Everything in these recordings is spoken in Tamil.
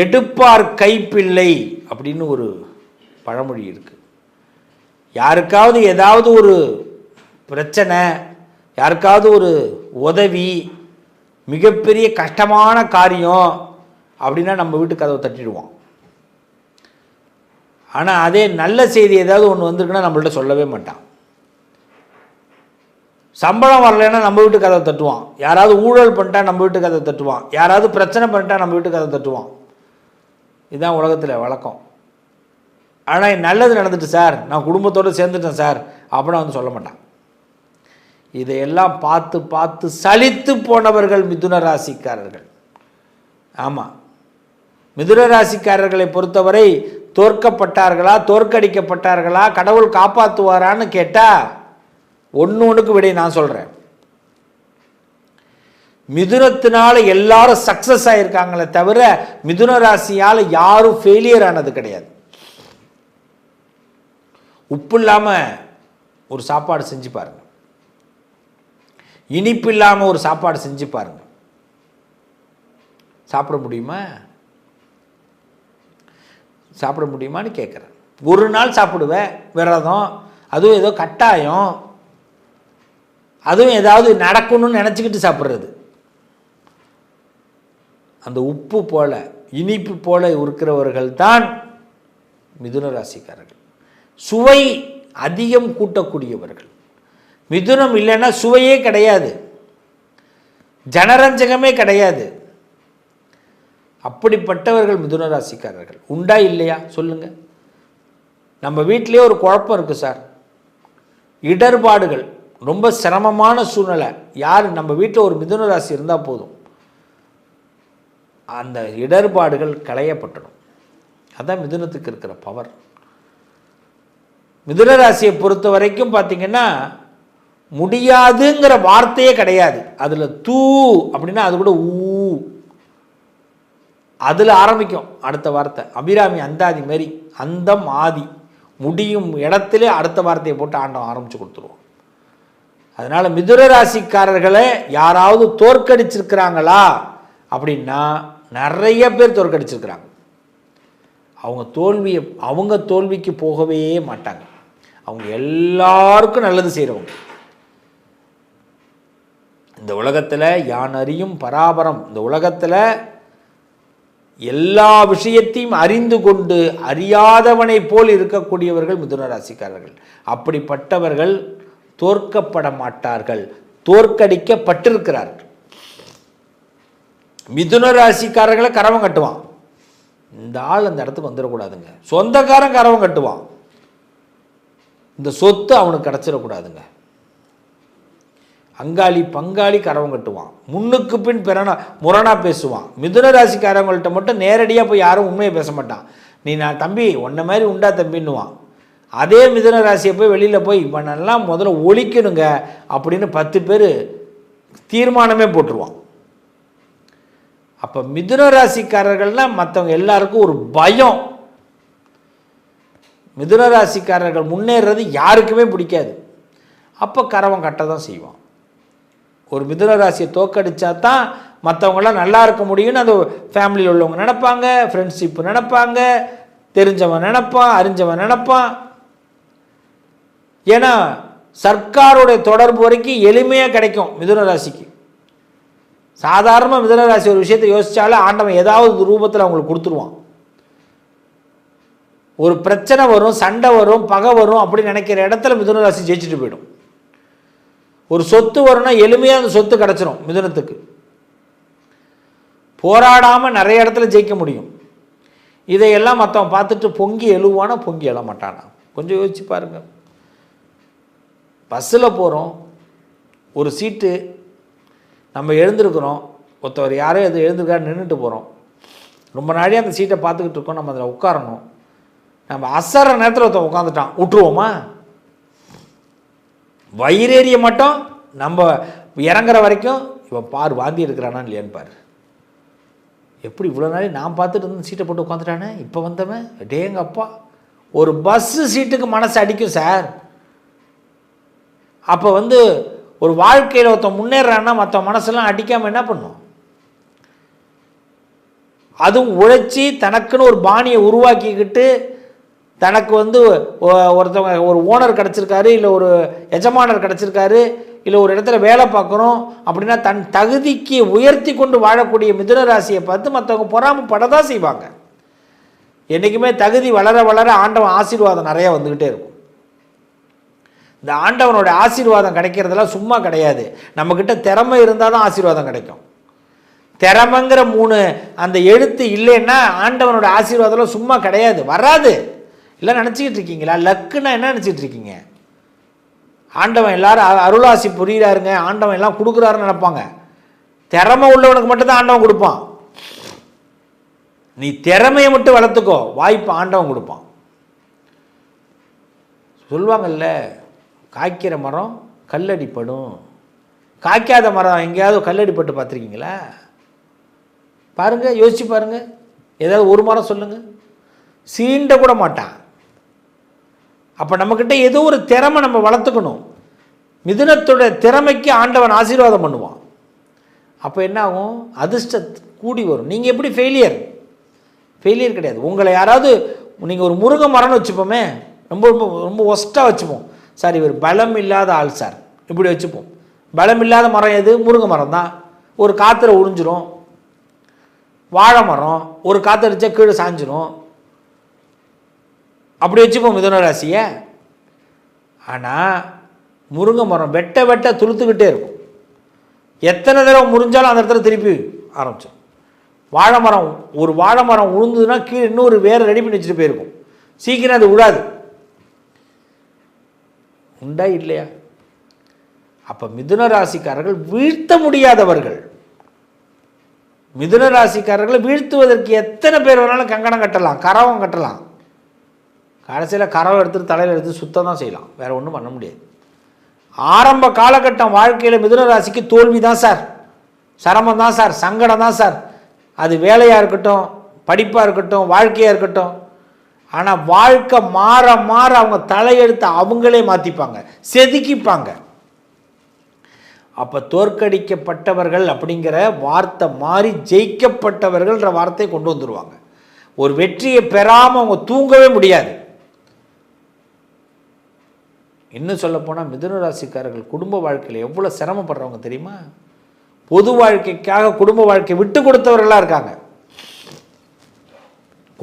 எடுப்பார் கைப்பிள்ளை அப்படின்னு ஒரு பழமொழி இருக்குது யாருக்காவது ஏதாவது ஒரு பிரச்சனை யாருக்காவது ஒரு உதவி மிகப்பெரிய கஷ்டமான காரியம் அப்படின்னா நம்ம வீட்டு கதவை தட்டிடுவோம். ஆனால் அதே நல்ல செய்தி ஏதாவது ஒன்று வந்திருக்குன்னா நம்மள்ட்ட சொல்லவே மாட்டான். சம்பளம் வரலைன்னா நம்ம வீட்டு கதவை தட்டுவான். யாராவது ஊழல் பண்ணிட்டா நம்ம வீட்டு கதவை தட்டுவான். யாராவது பிரச்சனை பண்ணிட்டா நம்ம வீட்டு கதவை தட்டுவான். இதுதான் உலகத்தில் வழக்கம். ஆனால் நல்லது நடந்துட்டு சார் நான் குடும்பத்தோடு சேர்ந்துட்டேன் சார் அப்படின்னு வந்து சொல்ல மாட்டான். இதையெல்லாம் பார்த்து பார்த்து சலித்து போனவர்கள் மிதுன ராசிக்காரர்கள். ஆமாம் மிதுன ராசிக்காரர்களை பொறுத்தவரை தோற்கப்பட்டார்களா தோற்கடிக்கப்பட்டார்களா கடவுள் காப்பாற்றுவாரான்னு கேட்டால் ஒன்று ஒன்றுக்கு விடை நான் சொல்கிறேன் மிதுனத்தினால எல்லாரும் சக்ஸஸ் ஆயிருக்காங்களே தவிர மிதுன ராசியால் யாரும் ஃபெயிலியர் ஆனது கிடையாது. உப்பு இல்லாமல் ஒரு சாப்பாடு செஞ்சு பாருங்க. இனிப்பு இல்லாமல் ஒரு சாப்பாடு செஞ்சு பாருங்க. சாப்பிட முடியுமா? சாப்பிட முடியுமான்னு கேட்குறேன் ஒரு நாள் சாப்பிடுவேன் விரதம் அதுவும் ஏதோ கட்டாயம். அதுவும் ஏதாவது நடக்கணும்னு நினச்சிக்கிட்டு சாப்பிட்றது. அந்த உப்பு போல இனிப்பு போல இருக்கிறவர்கள் தான் மிதுன ராசிக்காரர்கள் சுவை அதிகம் கூட்டக்கூடியவர்கள். மிதுனம் இல்லைன்னா சுவையே கிடையாது. ஜனரஞ்சகமே கிடையாது. அப்படிப்பட்டவர்கள் மிதுன ராசிக்காரர்கள் உண்டா இல்லையா? சொல்லுங்க. நம்ம வீட்டிலே ஒரு குழப்பம் இருக்குது சார். இடர்பாடுகள். ரொம்ப சிரமமான சூழ்நிலை. யார் நம்ம வீட்டில் ஒரு மிதுன ராசி இருந்தால் போதும். அந்த இடர்பாடுகள் களையப்பட்டுடும். அதுதான் மிதுனத்துக்கு இருக்கிற பவர் மிதுன ராசியை பொறுத்த வரைக்கும் பார்த்திங்கன்னா முடியாதுங்கிற வார்த்தையே கிடையாது. அதில் தூ அப்படின்னா அது கூட ஊ. அதில் ஆரம்பிக்கும் அடுத்த வார்த்தை. அபிராமி அந்தாதி மாரி அந்தம் ஆதி. முடியும் இடத்துல அடுத்த வார்த்தையை போட்டு ஆண்டம் ஆரம்பித்து கொடுத்துருவோம். அதனால் மிதுர ராசிக்காரர்களை யாராவது தோற்கடிச்சிருக்கிறாங்களா அப்படின்னா நிறைய பேர் தோற்கடிச்சிருக்கிறாங்க. அவங்க தோல்வியை அவங்க தோல்விக்கு போகவே மாட்டாங்க. அவங்க எல்லாருக்கும் நல்லது செய்கிறவங்க இந்த உலகத்தில் யான் அறியும் பராபரம். இந்த உலகத்தில் எல்லா விஷயத்தையும் அறிந்து கொண்டு அறியாதவனை போல் இருக்கக்கூடியவர்கள் மிதுன ராசிக்காரர்கள் அப்படிப்பட்டவர்கள் தோற்கப்பட மாட்டார்கள். தோற்கடிக்கப்பட்டிருக்கிறார்கள். மிதுன ராசிக்காரர்களை கரவம் கட்டுவான். இந்த ஆள் அந்த இடத்துக்கு வந்துடக்கூடாதுங்க. சொந்தக்காரன் கரவம் கட்டுவான். இந்த சொத்து அவனுக்கு கிடச்சிடக்கூடாதுங்க. அங்காளி பங்காளி கரவம் கட்டுவான். முன்னுக்கு பின் பிறனா முரணாக பேசுவான். மிதுன ராசிக்காரங்கள்ட்ட மட்டும் நேரடியாக போய் யாரும் உண்மையை பேச மாட்டான். நீ நான் தம்பி உன்ன மாதிரி உண்டா தம்பின்னுவான். அதே மிதுன ராசியை போய் வெளியில் போய் இவனெல்லாம் முதல்ல ஒழிக்கணுங்க அப்படின்னு பத்து பேர் தீர்மானமே போட்டுருவான். அப்போ மிதுன ராசிக்காரர்கள்னால் மற்றவங்க எல்லாருக்கும் ஒரு பயம். மிதுன ராசிக்காரர்கள் முன்னேறது யாருக்குமே பிடிக்காது. அப்போ கரவம் கட்ட தான் செய்வான். ஒரு மிதுன ராசியை தோக்கடிச்சா தான் மற்றவங்களாம் நல்லா இருக்க முடியும்னு அந்த ஃபேமிலியில் உள்ளவங்க நினைப்பாங்க ஃப்ரெண்ட்ஷிப் நினைப்பாங்க தெரிஞ்சவன் நினைப்பான் அறிஞ்சவன் நினைப்பான். ஏன்னா சர்க்காருடைய தொடர்பு வரைக்கும் எளிமையாக கிடைக்கும் மிதுன ராசிக்கு. சாதாரண மிதனராசி ஒரு விஷயத்தை யோசித்தாலே ஆண்டவன் ஏதாவது ரூபத்தில் அவங்களுக்கு கொடுத்துருவான். ஒரு பிரச்சனை வரும் சண்டை வரும் பகை வரும் அப்படின்னு நினைக்கிற இடத்துல மிதுனராசி ஜெயிச்சுட்டு போயிடும். ஒரு சொத்து வரும்னா எளிமையாக அந்த சொத்து கிடச்சிரும் மிதுனத்துக்கு. போராடாமல் நிறைய இடத்துல ஜெயிக்க முடியும். இதையெல்லாம் மற்றவன் பார்த்துட்டு பொங்கி எழுவானா பொங்கி எழ மாட்டானா? கொஞ்சம் யோசிச்சு பாருங்க. பஸ்ஸில் போகிறோம் ஒரு சீட்டு நம்ம எழுந்திருக்கிறோம். ஒருத்தவர் யாரோ எது எழுந்திருக்காரு நின்றுட்டு போகிறோம் ரொம்ப நாளையாக அந்த சீட்டை பார்த்துக்கிட்டு இருக்கோம். நம்ம அதில் உட்காரணும். நம்ம அசர நேரத்தில் ஒருத்தன் உட்காந்துட்டான் விட்டுருவோமா? வயிறேறிய மட்டும் நம்ம இறங்குற வரைக்கும் இவன் பார் வாந்தி எடுக்கிறானா இல்லையான்னு பார். எப்படி இவ்வளோ நாளே நான் பார்த்துட்டு இருந்த சீட்டை போட்டு உட்காந்துட்டானே இப்போ வந்தவன்? டேங்க அப்பா. ஒரு பஸ்ஸு சீட்டுக்கு மனசு அடிக்கும் சார். அப்போ வந்து ஒரு வாழ்க்கையில் ஒருத்தன் முன்னேறான்னா மற்ற மனசெல்லாம் அடிக்காமல் என்ன பண்ணும்? அதுவும் உழைச்சி தனக்குன்னு ஒரு பாணியை உருவாக்கிக்கிட்டு தனக்கு வந்து ஒருத்தவங்க ஒரு ஓனர் கிடச்சிருக்காரு இல்லை ஒரு எஜமானர் கிடச்சிருக்காரு இல்லை ஒரு இடத்துல வேலை பார்க்குறோம் அப்படின்னா தன் தகுதிக்கு உயர்த்தி கொண்டு வாழக்கூடிய மிதுன ராசியை பார்த்து மற்றவங்க பொறாமப்பட தான் செய்வாங்க. என்றைக்குமே தகுதி வளர வளர ஆண்டவன் ஆசீர்வாதம் நிறையா வந்துக்கிட்டே இருக்கும். இந்த ஆண்டவனோட ஆசீர்வாதம் கிடைக்கிறதெல்லாம் சும்மா கிடையாது. நம்மக்கிட்ட திறமை இருந்தால் தான் ஆசீர்வாதம் கிடைக்கும். திறமைங்கிற மூணு அந்த எழுத்து இல்லைன்னா ஆண்டவனோட ஆசீர்வாதம்லாம் சும்மா கிடையாது. வராது. இல்லை நினச்சிக்கிட்டு இருக்கீங்களா? லக்குன்னா என்ன நினச்சிட்டு இருக்கீங்க? ஆண்டவன் எல்லாரும் அருளாசி புரியிறாருங்க. ஆண்டவன் எல்லாம் கொடுக்குறாருன்னு நினைப்பாங்க. திறமை உள்ளவனுக்கு மட்டும்தான் ஆண்டவன் கொடுப்பான். நீ திறமையை மட்டும் வளர்த்துக்கோ. வாய்ப்பு ஆண்டவன் கொடுப்பான். சொல்லுவாங்கல்ல காய்க்கிற மரம் கல்லடிப்படும். காய்க்காத மரம் எங்கேயாவது கல்லடிப்பட்டு பார்த்துருக்கீங்களா? பாருங்கள் யோசிச்சு பாருங்கள் ஏதாவது ஒரு மரம் சொல்லுங்கள் சீண்ட கூட மாட்டான். அப்போ நம்மக்கிட்ட ஏதோ ஒரு திறமை நம்ம வளர்த்துக்கணும். மிதுனத்தோட திறமைக்கு ஆண்டவன் ஆசீர்வாதம் பண்ணுவான். அப்போ என்ன ஆகும்? அதிர்ஷ்ட கூடி வரும். நீங்கள் எப்படி ஃபெயிலியர் ஃபெயிலியர் கிடையாது. உங்களை யாராவது நீங்கள் ஒரு முருங்கை மரம்னு வச்சுப்போமே. ரொம்ப ரொம்ப ரொம்ப ஒஸ்ட்டாக வச்சுப்போம். சார் இவர் பலம் இல்லாத ஆள் சார். இப்படி வச்சுப்போம். பலம் இல்லாத மரம் எது? முருங்கை மரம் தான். ஒரு காற்றுல உறிஞ்சிரும். வாழை மரம். ஒரு காற்று அடித்தா கீழே சாஞ்சிரும். அப்படி வச்சுப்போம் மிதுன ராசியை. ஆனால் முருங்கை மரம் வெட்ட வெட்ட துளுத்துக்கிட்டே இருக்கும். எத்தனை தடவை முறிஞ்சாலும் அந்த இடத்துல திருப்பி ஆரம்பிச்சோம் வாழை மரம் ஒரு வாழை மரம் உளுந்ததுன்னா கீழே இன்னொரு வேறு ரெடி பண்ணி வச்சுட்டு போயிருக்கும். சீக்கிரம் அது விடாது. உண்டா இல்லையா? அப்போ மிதுன ராசிக்காரர்கள் வீழ்த்த முடியாதவர்கள். மிதுன ராசிக்காரர்களை வீழ்த்துவதற்கு எத்தனை பேர் வேணாலும் கங்கணம் கட்டலாம் கரவம் கட்டலாம். கடைசியில் கரவை எடுத்துட்டு தலையில் எடுத்து சுத்தம் தான் செய்யலாம். வேறு ஒன்றும் பண்ண முடியாது. ஆரம்ப காலகட்டம் வாழ்க்கையில் மிதுன ராசிக்கு தோல்வி தான் சார். சிரமம் தான் சார். சங்கடம் தான் சார். அது வேலையாக இருக்கட்டும் படிப்பாக இருக்கட்டும் வாழ்க்கையாக இருக்கட்டும் ஆனால் வாழ்க்கை மாற மாற அவங்க தலையெடுத்து அவங்களே மாற்றிப்பாங்க செதுக்கிப்பாங்க. அப்போ தோற்கடிக்கப்பட்டவர்கள் அப்படிங்கிற வார்த்தை மாறி ஜெயிக்கப்பட்டவர்கள்ன்ற வார்த்தையை கொண்டு வந்துடுவாங்க ஒரு வெற்றியை பெறாமல் அவங்க தூங்கவே முடியாது. இன்னும் சொல்லப்போனால் மிதுன ராசிக்காரர்கள் குடும்ப வாழ்க்கையில் எவ்வளோ சிரமப்படுறவங்க தெரியுமா? பொது வாழ்க்கைக்காக குடும்ப வாழ்க்கை விட்டு கொடுத்தவர்களாக இருக்காங்க.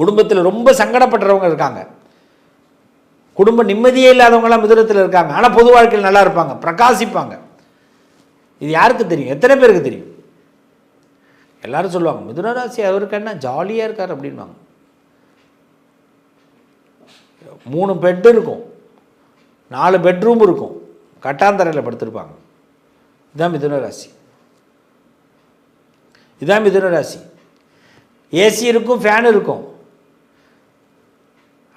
குடும்பத்தில் ரொம்ப சங்கடப்படுறவங்க இருக்காங்க. குடும்ப நிம்மதியே இல்லாதவங்களாம் மிதுரத்தில் இருக்காங்க. ஆனால் பொது வாழ்க்கையில் நல்லா இருப்பாங்க. பிரகாசிப்பாங்க. இது யாருக்கு தெரியும்? எத்தனை பேருக்கு தெரியும்? எல்லாரும் சொல்லுவாங்க மிதுன ராசி அவருக்கு என்ன? ஜாலியாக இருக்கார் அப்படின்வாங்க மூணு பெட் இருக்கும். நாலு பெட்ரூம் இருக்கும். கட்டாந்தரையில் படுத்திருப்பாங்க. இதுதான் மிதுன ராசி. இதுதான் மிதுன ராசி. ஏசி இருக்கும் ஃபேன் இருக்கும்.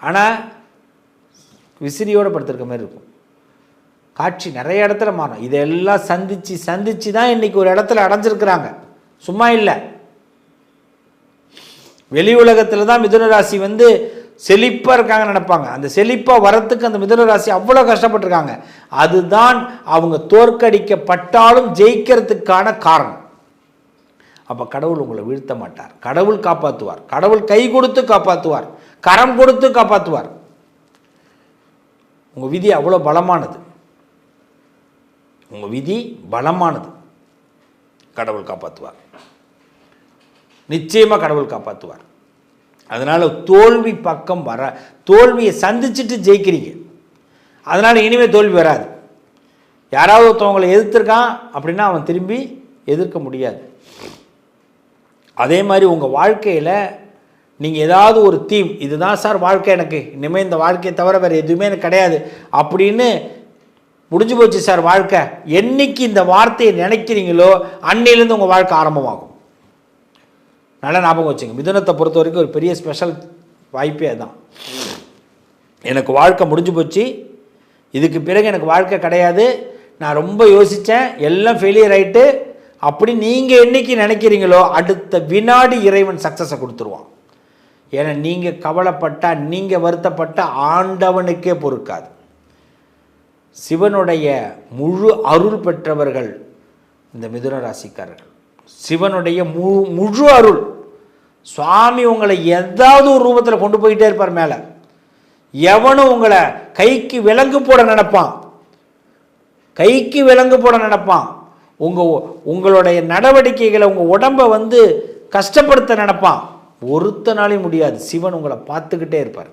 ஆனால் விசிறியோடு படுத்திருக்க மாதிரி இருக்கும். காட்சி நிறைய இடத்துல மாறும். இதெல்லாம் சந்திச்சு சந்திச்சு தான் இன்னைக்கு ஒரு இடத்துல அடைஞ்சிருக்கிறாங்க. சும்மா இல்லை. வெளி உலகத்தில் தான் மிதுன ராசி வந்து செழிப்பாக இருக்காங்கன்னு நினைப்பாங்க. அந்த செழிப்பாக வரத்துக்கு அந்த மிதுன ராசி அவ்வளோ கஷ்டப்பட்டிருக்காங்க. அதுதான் அவங்க தோற்கடிக்கப்பட்டாலும் ஜெயிக்கிறதுக்கான காரணம். அப்போ கடவுள் உங்களை வீழ்த்த மாட்டார். கடவுள் காப்பாற்றுவார் கடவுள் கை கொடுத்து காப்பாற்றுவார் கரம் கொடுத்து காப்பாற்றுவார் உங்கள் விதி அவ்வளோ பலமானது. உங்கள் விதி பலமானது. கடவுள் காப்பாற்றுவார் நிச்சயமாக கடவுள் காப்பாற்றுவார் அதனால் தோல்வி பக்கம் வர தோல்வியை சந்திச்சுட்டு ஜெயிக்கிறீங்க. அதனால் இனிமேல் தோல்வி வராது. யாராவது ஒருத்தவங்களை எதிர்த்துருக்கான் அப்படின்னா அவன் திரும்பி எதிர்க்க முடியாது. அதே மாதிரி உங்கள் வாழ்க்கையில் நீங்கள் ஏதாவது ஒரு தீம் இதுதான் சார் வாழ்க்கை எனக்கு இனிமேல் இந்த வாழ்க்கையை தவிர வேறு எதுவுமே எனக்கு கிடையாது அப்படின்னு முடிஞ்சு போச்சு சார் வாழ்க்கை. என்னைக்கு இந்த வார்த்தையை நினைக்கிறீங்களோ அன்னையிலேருந்து உங்கள் வாழ்க்கை ஆரம்பமாகும். நல்லா ஞாபகம் வச்சுங்க. மிதுனத்தை பொறுத்த வரைக்கும் ஒரு பெரிய ஸ்பெஷல் வாய்ப்பே அதுதான் எனக்கு வாழ்க்கை முடிஞ்சு போச்சு இதுக்கு பிறகு எனக்கு வாழ்க்கை கிடையாது நான் ரொம்ப யோசித்தேன் எல்லாம் ஃபெயிலியர் ஆகிட்டு அப்படி நீங்கள் என்னைக்கு நினைக்கிறீங்களோ அடுத்த வினாடி இறைவன் சக்ஸஸை கொடுத்துருவான். ஏன்னா நீங்கள் கவலைப்பட்டால் நீங்கள் வருத்தப்பட்ட ஆண்டவனுக்கே பொறுக்காது. சிவனுடைய முழு அருள் பெற்றவர்கள் இந்த மிதுன ராசிக்காரர்கள். சிவனுடைய மு முழு அருள். சுவாமி உங்களை ஏதாவது ஒரு ரூபத்தில் கொண்டு போயிட்டே இருப்பார் மேலே. எவனும் உங்களை கைக்கு விலங்கு போட நினப்பான். கைக்கு விலங்கு போட நினப்பான். உங்கள் உங்களுடைய நடவடிக்கைகளை உங்கள் உடம்பை வந்து கஷ்டப்படுத்த நினப்பான். ஒருத்தனாலே முடியாது. சிவன் உங்களை பார்த்துக்கிட்டே இருப்பார்.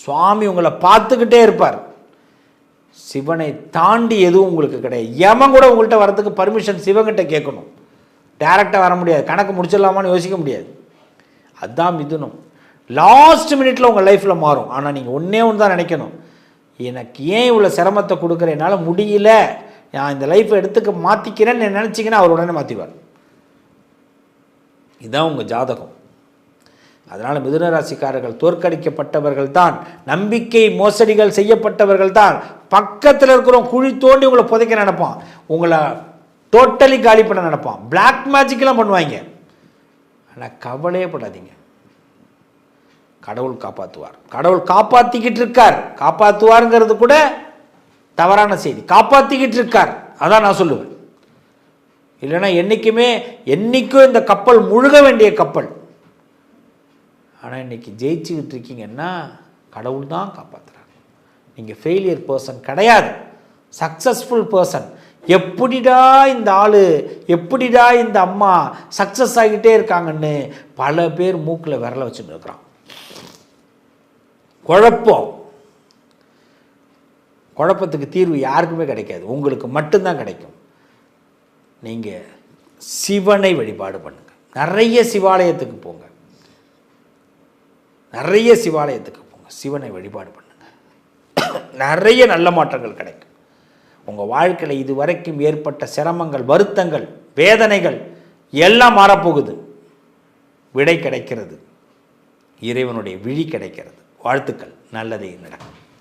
சுவாமி உங்களை பார்த்துக்கிட்டே இருப்பார். சிவனை தாண்டி எதுவும் உங்களுக்கு கிடையாது. எவன் கூட உங்கள்கிட்ட வரதுக்கு பர்மிஷன் சிவன்கிட்ட கேட்கணும். டேரெக்டாக வர முடியாது. கணக்கு முடிச்சிடலாமான்னு யோசிக்க முடியாது. அதுதான் மிதுனம். லாஸ்ட் மினிட்ல உங்கள் லைஃப்பில் மாறும். ஆனால் நீங்கள் ஒன்றே ஒன்று தான் நினைக்கணும். எனக்கு ஏன் இவ்வளோ சிரமத்தை கொடுக்குற என்னால் முடியல. நான் இந்த லைஃப்பை எடுத்துக்க மாற்றிக்கிறேன்னு நினச்சிங்கன்னா அவர் உடனே மாற்றிவார் இதுதான் உங்கள் ஜாதகம். அதனால் மிதுன ராசிக்காரர்கள் தோற்கடிக்கப்பட்டவர்கள் தான் நம்பிக்கை மோசடிகள் செய்யப்பட்டவர்கள் தான் பக்கத்தில் இருக்கிறோம் குழி தோண்டி உங்களை புதைக்க நினப்பான். உங்களை டோட்டலி காலி பண்ண நினப்பான். பிளாக் மேஜிக்லாம் பண்ணுவாங்க. ஆனால் கவலையே படாதீங்க. கடவுள் காப்பாற்றுவார் கடவுள் காப்பாற்றிக்கிட்டு இருக்கார். காப்பாற்றுவாருங்கிறது கூட தவறான செய்தி. காப்பாற்றிக்கிட்டு இருக்கார். அதான் நான் சொல்லுவேன். இல்லைன்னா என்றைக்குமே என்றைக்கும் இந்த கப்பல் முழுக வேண்டிய கப்பல். ஆனால் இன்றைக்கி ஜெயிச்சுக்கிட்டு இருக்கீங்கன்னா கடவுள் தான் காப்பாற்றுறாங்க நீங்கள் ஃபெயிலியர் பர்சன் கிடையாது. சக்ஸஸ்ஃபுல் பர்சன் எப்படிடா இந்த ஆள் எப்படிடா இந்த அம்மா சக்ஸஸ் ஆகிட்டே இருக்காங்கன்னு பல பேர் மூக்கில் விரல வச்சுட்டு இருக்கிறான். குழப்பம். குழப்பத்துக்கு தீர்வு யாருக்குமே கிடைக்காது. உங்களுக்கு மட்டும்தான் கிடைக்கும். நீங்கள் சிவனை வழிபாடு பண்ணுங்கள் நிறைய சிவாலயத்துக்கு போங்க. நிறைய சிவாலயத்துக்கு போங்க. சிவனை வழிபாடு பண்ணுங்க. நிறைய நல்ல மாற்றங்கள் கிடைக்கும். உங்கள் வாழ்க்கையில் இதுவரைக்கும் ஏற்பட்ட சிரமங்கள் வருத்தங்கள் வேதனைகள் எல்லாம் மாறப்போகுது. விடை கிடைக்கிறது. இறைவனுடைய விழி கிடைக்கிறது. வாழ்த்துக்கள். நல்லதே நடக்கும்.